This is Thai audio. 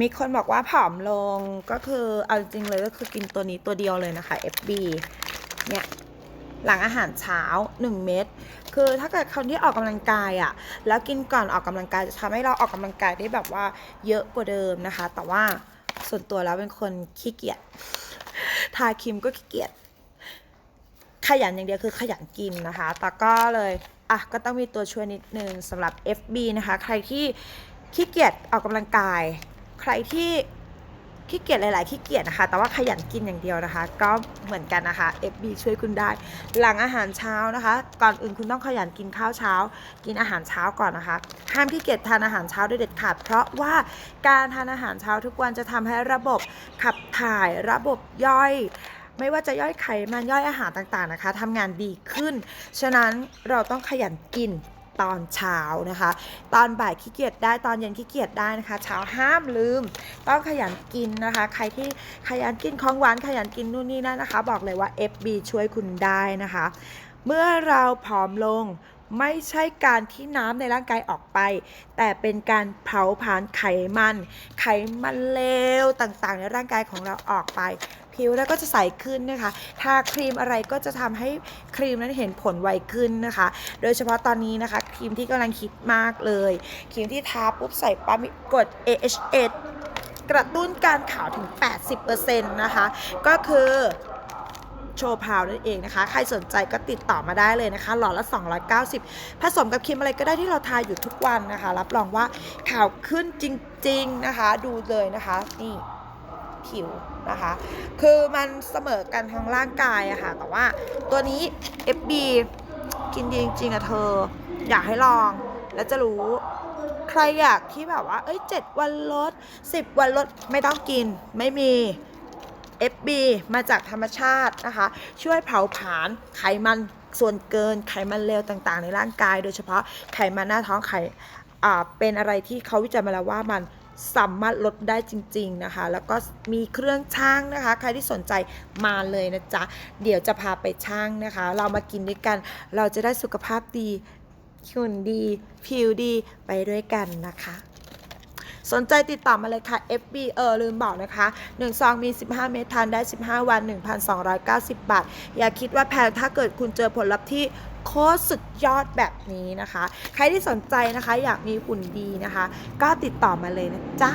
มีคนบอกว่าผอมลงก็คือเอาจริงเลยก็คือกินตัวนี้ตัวเดียวเลยนะคะ FB เนี่ยหลังอาหารเช้า 1 เม็ดคือถ้าเกิดคนที่ออกกำลังกายอะ่ะแล้วกินก่อนออกกำลังกายจะทำให้เราออกกำลังกายได้แบบว่าเยอะกว่าเดิมนะคะ แต่ว่าส่วนตัวแล้วเป็นคนขี้เกียจทาครีมก็ขี้เกียจขยันอย่างเดียวคือขยันกินนะคะแต่ก็เลยอะก็ต้องมีตัวช่วยนิดนึงสำหรับ FB นะคะ ใครที่ขี้เกียจออกกำลังกาย ใครที่ขี้เกียจหลายๆขี้เกียจนะคะ แต่ว่าขยันกินอย่างเดียวนะคะ ก็เหมือนกันนะคะ FB ช่วยคุณได้ หลังอาหารเช้านะคะ ก่อนอื่นคุณต้องขยันกินข้าวเช้า กินอาหารเช้าก่อนนะคะ ห้ามขี้เกียจทานอาหารเช้าด้วยเด็ดขาด เพราะว่าการทานอาหารเช้าทุกวันจะทำให้ระบบขับถ่ายระบบย่อย ไม่ว่าจะย่อยไขมันย่อยอาหารต่างๆนะคะทำงานดีขึ้น ฉะนั้นเราต้องขยันกิน ตอนเช้านะคะ ตอนบ่ายขี้เกียจได้ตอนเย็นขี้เกียจได้นะคะ เช้าห้ามลืม ต้องขยันกินนะคะ ใครที่ขยันกินของหวานขยันกินนู่นนี่นั่นนะคะ บอกเลยว่า FB ช่วยคุณได้นะคะ เมื่อเราผอมลงไม่ใช่การที่น้ำในร่างกายออกไป แต่เป็นการเผาผลาญไขมัน ไขมันเลวต่างๆ ในร่างกายของเราออกไป ผิวแล้วก็จะใสขึ้นนะคะ ทาครีมอะไรก็จะทำให้ครีมนั้นเห็นผลไวขึ้นนะคะ โดยเฉพาะตอนนี้นะคะ ครีมที่กำลังคิดมากเลย ครีมที่ทาปุ๊บใส่ปั๊มกด AHA กระตุ้นการขาวถึง 80%นะคะ ก็คือโชว์พาวนั่นเองนะคะ ใครสนใจก็ติดต่อมาได้เลยนะคะ หลอดละ 290 ผสมกับครีมอะไรก็ได้ที่เราทาอยู่ทุกวันนะคะ รับรองว่าขาวขึ้นจริง ๆ นะคะ ดูเลยนะคะ นี่ ผิวนะคะ คือมันเสมอกันทั้งร่างกายอะค่ะ แต่ว่าตัวนี้ FB กินดีจริงๆอะเธอ อยากให้ลองแล้วจะรู้ใครอยากที่แบบว่า เอ้ย7วันลด10วันลดไม่ต้องกิน ไม่มี FB มาจากธรรมชาตินะคะ ช่วยเผาผลาญไขมันส่วนเกินไขมันเลวต่างๆ ในร่างกาย โดยเฉพาะไขมันหน้าท้องไข่เป็นอะไรที่เขาวิจัยมาแล้วว่ามัน สามารถลดได้จริง ๆนะคะ แล้วก็มีเครื่องช่างนะคะ ใครที่สนใจมาเลยนะจ๊ะ เดี๋ยวจะพาไปช่างนะคะ เรามากินด้วยกัน เราจะได้สุขภาพดีหุ่นดีผิวดีไปด้วยกันนะคะสนใจติดต่อมาเลยค่ะ FB เออลืมบอกนะคะ 1 ซองมี 15 เม็ดทานได้ 15 วัน 1,290 บาท อย่าคิดว่าแพงถ้าเกิดคุณเจอผลลัพธ์ที่ โค้ดสุดยอดแบบนี้นะคะ ใครที่สนใจนะคะ อยากมีหุ่นดีนะคะ ก็ติดต่อมาเลยนะจ๊ะ